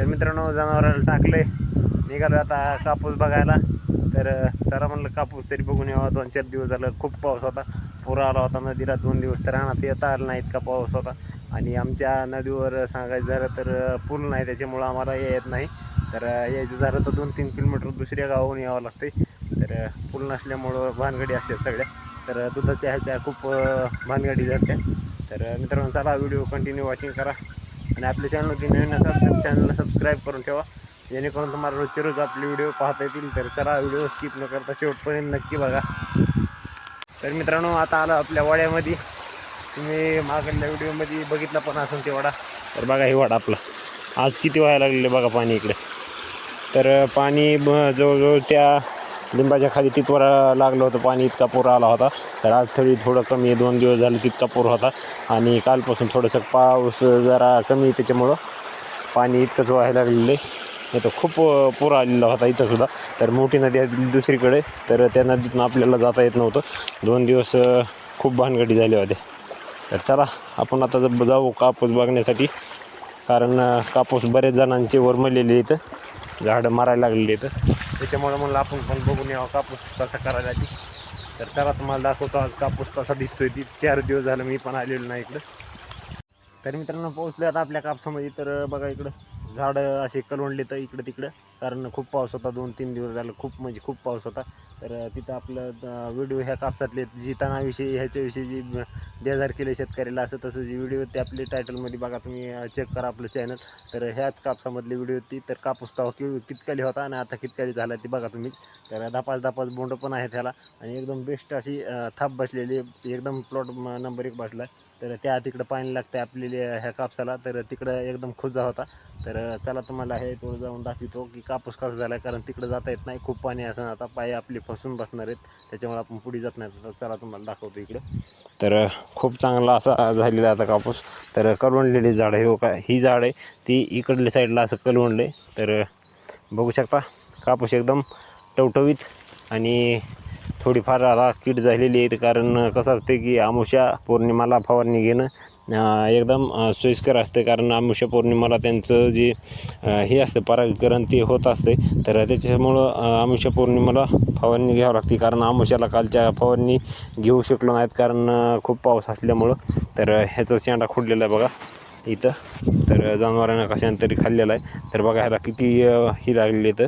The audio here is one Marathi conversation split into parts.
तर मित्रांनो जनावराला टाकले निघालो आता कापूस बघायला. तर चला म्हणलं कापूस तरी बघून यावा. दोन चार दिवस झालं खूप पाऊस होता. पूर आला होता नदीला दोन दिवस तर राहणार येता आलं नाही इतका पाऊस होता. आणि आमच्या नदीवर सांगायचं झालं तर पूल नाही त्याच्यामुळं आम्हाला येत नाही. तर यायचं झालं तर दोन तीन किलोमीटर दुसऱ्या गावाहून यावं लागते तर पूल नसल्यामुळं भानगडी असतात सगळ्या. तर दुधाच्या ह्याच्या खूप भानगडी झाल्या. तर मित्रांनो चला व्हिडिओ कंटिन्यू वॉचिंग करा. आणि आपल्या चॅनलवरती नवीन असाल तर चॅनलला सबस्क्राईब करून ठेवा. जेणेकरून तुम्हाला रोजचे रोज आपले व्हिडिओ पाहता येतील. तर चला व्हिडिओ स्किप न करता शेवटपर्यंत नक्की बघा. तर मित्रांनो आता आलं आपल्या वाड्यामध्ये. तुम्ही मागल्या व्हिडिओमध्ये बघितला पण असेल ते वाडा. तर बघा हे वाडा आपला. आज किती व्हायला लागलेलं बघा पाणी इकडे. तर पाणी ब जवळजवळ त्या लिंबाच्या खाली तिथवर लागलं होतं. पाणी इतका पूर आला होता. तर आज थोडी थोडं कमी आहे. दोन दिवस झाले तितका पूर होता. आणि कालपासून थोडंसं पाऊस जरा कमी आहे त्याच्यामुळं पाणी इतकंच व्हायला लागलेलं आहे. नाही तर खूप पूर आलेला होता इथं सुद्धा. तर मोठी नदी आहे दुसरीकडे. तर त्या नदीतून आपल्याला जाता येत नव्हतं. दोन दिवस खूप भानगडी झाली होते. तर चला आपण आता ज- जाऊ कापूस बघण्यासाठी. कारण कापूस बरेच जणांचे वरमलेले इथं झाडं मारायला लागलेली इथं त्याच्यामुळं म्हणलं आपण पण बघून यावं कापूस कसा करायला तर चला तुम्हाला दाखवतो आज कापूस कसा दिसतोय. ती चार दिवस झालं मी पण आलेलो नाही इकडं. तर मित्रांनो पोहोचलो आता आपल्या कापसामध्ये. तर बघा इकडं. झाडं असे कलवंडले तर इकडं तिकडं कारण खूप पाऊस होता दोन तीन दिवस झालं खूप म्हणजे खूप पाऊस होता. तर तिथं आपलं व्हिडिओ ह्या कापसातले जी तणाविषयी ह्याच्याविषयी जी बेजार केले शेतकऱ्याला असं तसं जी व्हिडिओ ते आपले टायटलमध्ये बघा तुम्ही चेक करा आपलं चॅनल तर ह्याच कापसामधली व्हिडिओ होती तर कापूस तवा कि कितकाली होता आणि आता कितकाली झाला ती बघा तुम्ही. तर धापाच धापाच बोंड पण आहे त्याला आणि एकदम बेस्ट अशी थाप बसलेली एकदम प्लॉट नंबर एक बसला आहे तर त्या तिकडं पाणी लागतं आपल्याला ह्या कापसाला तर तिकडं एकदम खुजा होता. तर चला तुम्हाला हे थोडं जाऊन दाखवितो की कापूस कसा झाला आहे कारण तिकडं जाता येत नाही. खूप पाणी असं आता पाय आपले फसून बसणार आहेत. त्याच्यामुळे आपण पुढे जात नाही. तर चला तुम्हाला दाखवतो इकडं. तर खूप चांगला असा झालेला आता कापूस. तर कलवणलेली झाड आहे हो का? ही झाड आहे. ती इकडल्या साईडला असं कलवणलं आहे तर बघू शकता कापूस एकदम टवटवीत आणि थोडीफार आता कीड झालेली आहे कारण कसं असते की आमुषा पौर्णिमाला फवारणी घेणं एकदम सोयीस्कर असते. कारण अमावस्या पौर्णिमाला त्यांचं जे हे असतं परागीकरण ते होत असते. तर त्याच्यामुळं अं, पौर्णिमाला फवारणी घ्यावी लागते. कारण आमुष्याला कालच्या फवारणी घेऊ शकलो नाहीत. कारण खूप पाऊस असल्यामुळं. तर ह्याचा शेंडा खुडलेला आहे बघा इथं. तर जनावरांना कशाने तरी खाल्लेला आहे. तर बघा ह्याला किती ही लागलेली इथं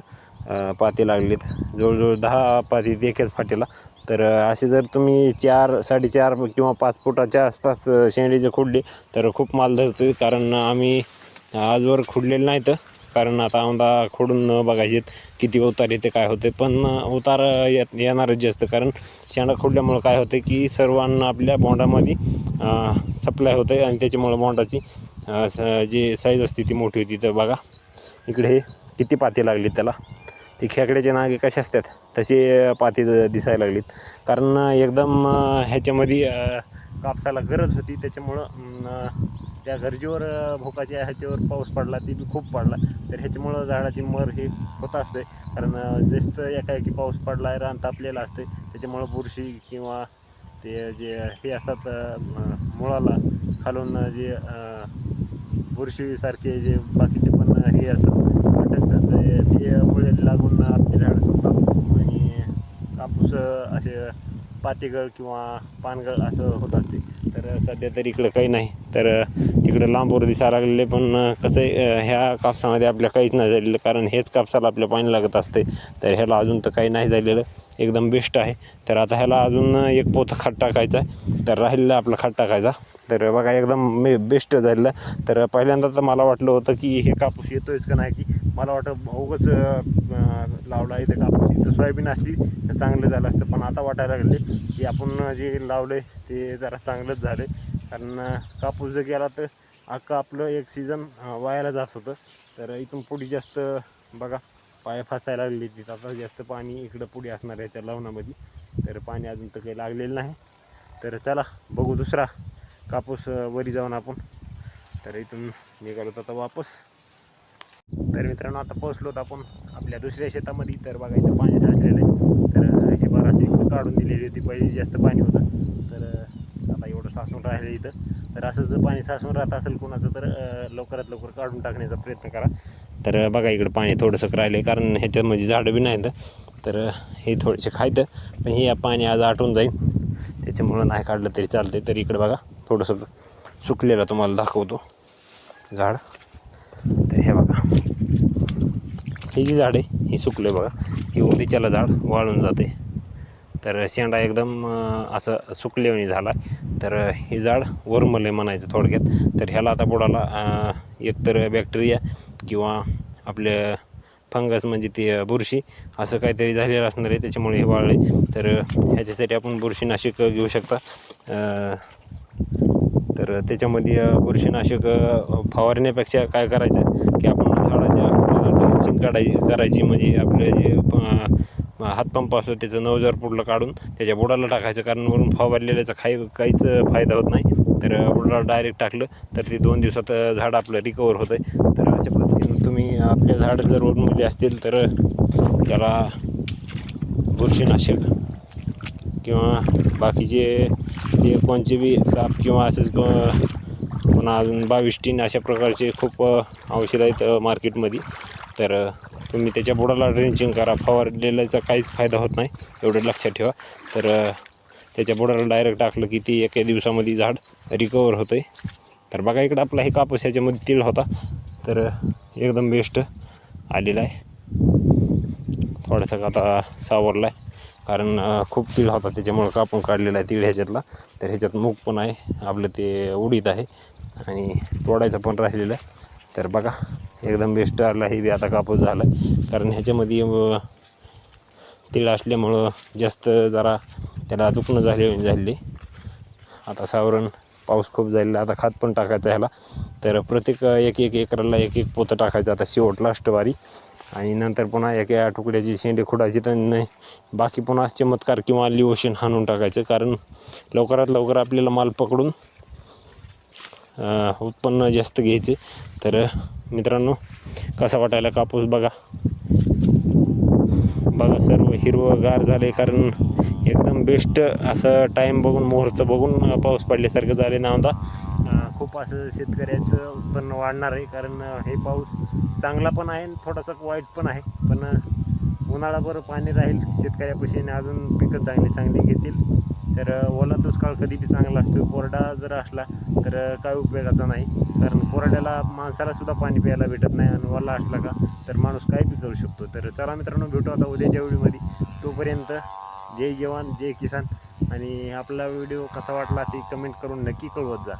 पाती लागलीत. जवळजवळ दहा पाती एकाच फाटीला. तर असे जर तुम्ही चार साडेचार किंवा पाच फुटाच्या आसपास अं, शेंडे जर खुडले तर खूप माल धरते कारण आम्ही आजवर खुडलेलं नाहीत. कारण आता आम्हाला खोडून बघायचे किती उतार येते काय होते. पण उतार येत येणारच जास्त. कारण शेंडा खुडल्यामुळं काय होते की सर्वांना आपल्या बोंडामध्ये सप्लाय होते आणि त्याच्यामुळं बोंडाची स- जी साईज असते ती मोठी होती. तर बघा इकडे किती पाती लागली त्याला. ती खेकड्याचे नागे कसे असतात तसे पाती दिसायला लागलीत. कारण एकदम ह्याच्यामध्ये कापसाला गरज होती. त्याच्यामुळं त्या गरजेवर भोकाच्या ह्याच्यावर पाऊस पडला ती बी खूप पडला. तर ह्याच्यामुळं झाडाची मर हे होत असते. कारण जास्त एकाएकी पाऊस पडला आहे रान तापलेला असते. त्याच्यामुळं बुरशी किंवा ते जे हे असतात मुळाला खालून जे बुरशीसारखे जे बाकीचे पण हे असतात अटकतात ते मुळे लागून आपली झाडं सोडतात आणि कापूस असे पातेगळ किंवा पानगळ असं होत असते. तर सध्या तरी इकडं काही नाही. तर तिकडं लांबवर दिसायला लागलेले पण कसं आहे ह्या कापसामध्ये आपल्या काहीच नाही झालेलं. कारण हेच कापसाला आपल्या पाणी लागत असते. तर ह्याला अजून तर काही नाही झालेलं. एकदम बेस्ट आहे. तर आता ह्याला अजून एक पोतं खत टाकायचा आहे. तर राहिलेला आपला खाट टाकायचा तर बघा एकदम मे बेस्ट झालेलं. तर पहिल्यांदा तर मला वाटलं होतं की हे कापूस येतोयच का नाही की मला वाटतं भाऊगच अं, लावला इथं कापूस. इथं सोयाबीन असती तर चांगलं झालं असतं पण आता वाटायला लागले. की आपण जे लावलं ते जरा चांगलंच झालं. कारण कापूस जर गेला तर अख्खं आपलं एक सीझन वायाला जात होतं. तर इथून पुढे जास्त बघा पाय फसायला लागले तिथं. आता जास्त पाणी इकडं पुढे असणार आहे त्या लावणामध्ये तर पाणी अजून तर काही लागलेलं नाही. तर चला बघू दुसरा कापूस वरी जाऊन आपण. तर इथून निघालो आता वापस. तर मित्रांनो आता पोहोचलो आपण आपल्या दुसऱ्या शेतामध्ये. तर बघा इथं पाणी साचलेलं आहे. तर हे बराच इकडं काढून दिलेली होती. पहिले जास्त पाणी होतं. तर आता एवढं साचून राहिलं इथं. तर असं जर पाणी साचून राहत असेल कोणाचं तर लवकरात लवकर काढून टाकण्याचा प्रयत्न करा. तर बघा इकडं पाणी थोडंसं राहिलं आहे कारण ह्याच्यामध्ये म्हणजे झाडं बी नाहीत. तर हे थोडेसे खायतं पण हे पाणी आज आटून जाईल. त्याच्यामुळं नाही काढलं तरी चालते तर इकडं बघा थोडंसं सुकलेलं तुम्हाला दाखवतो झाड. ही जी झाड आहे ही सुकले बघा. ही ओलीच्याला झाड वाळून जाते. तर शेंडा एकदम असं सुकलेवणी झाला. तर हे झाड वरमले म्हणायचं थोडक्यात. तर ह्याला आता बुडाला एकतर बॅक्टेरिया किंवा आपले फंगस म्हणजे ते बुरशी असं काहीतरी झालेलं असणार आहे. त्याच्यामुळे हे वाळले. तर ह्याच्यासाठी आपण बुरशीनाशक घेऊ शकता. तर त्याच्यामध्ये बुरशीनाशक फवारण्यापेक्षा काय करायचं? की आपण झाडाच्या काढायची करायची म्हणजे आपले जे हातपंप असतो त्याचं नवजार पुढलं काढून त्याच्या बुडाला टाकायचं. कारण वरून फवारलेल्याचा काही काहीच फायदा होत नाही. तर बुडाला डायरेक्ट टाकलं तर ते दोन दिवसात झाड आपलं रिकवर होतं आहे तर अशा पद्धतीनं तुम्ही आपले झाड जर वरून असतील तर त्याला बुरशीनाशक किंवा बाकीचे जे कोणचे बी साप किंवा असंच पुन्हा अजून बाविष्टीन अशा प्रकारचे खूप औषध औषधं आहेत मार्केटमध्ये तर तुम्ही त्याच्या बुडाला ड्रेंचिंग करा. फवारलेल्याचा काहीच फायदा होत नाही एवढं लक्षात ठेवा. तर त्याच्या बुडाला डायरेक्ट टाकलं की ती एका दिवसामध्ये झाड रिकवर होतं आहे तर बघा इकडं आपला हे कापूस ह्याच्यामध्ये तीळ होता. तर एकदम बेस्ट आलेला आहे. थोडासा आता सावरला आहे कारण खूप तीळ होता त्याच्यामुळं कापून काढलेला आहे तीळ ह्याच्यातला. तर ह्याच्यात मूग पण आहे आपलं ते उडीद आहे आणि तोडायचं पण राहिलेलं आहे. तर बघा एकदम बेस्ट आला हे बी आता कापूस झाला. कारण ह्याच्यामध्ये तीळ असल्यामुळं जास्त जरा त्याला दुखणं झाले झालेली आता सावरण पाऊस खूप झालेला आता खात पण टाकायचं ह्याला. तर प्रत्येक एक एक एकराला एक एक पोतं टाकायचं आता शेवट लास्ट वारी. आणि नंतर पुन्हा एका तुकड्याची शेंडे खुडायची तर नाही बाकी पुन्हा चमत्कार किंवा लिओशन हाणून टाकायचं. कारण लवकरात लवकर आपल्याला माल पकडून उत्पन्न जास्त घ्यायचे. तर मित्रांनो कसा वाटायला कापूस बघा. बघा सर्व हिरवंगार झाले कारण एकदम बेस्ट असं टाईम बघून मुहूर्त बघून पाऊस पडल्यासारखं झाले ना आता खूप असं शेतकऱ्याचं उत्पन्न वाढणार आहे कारण हे पाऊस चांगला पण आहे आणि थोडासा वाईट पण आहे. पण उन्हाळाभर पाणी राहील. शेतकऱ्यापाशी अजून पिकं चांगली चांगली घेतील. तर ओला दुष्काळ कधी बी चांगला असतो कोरडा जर असला तर काय उपयोगाचा नाही. कारण कोरड्याला माणसाला सुद्धा पाणी प्यायला भेटत नाही आणि ओला असला का तर माणूस काय बी करू शकतो. तर चला मित्रांनो भेटू आता उद्याच्या व्हिडिओमध्ये. तोपर्यंत जय जवान जय किसान. आणि आपला व्हिडिओ कसा वाटला ते कमेंट करून नक्की कळवत जा.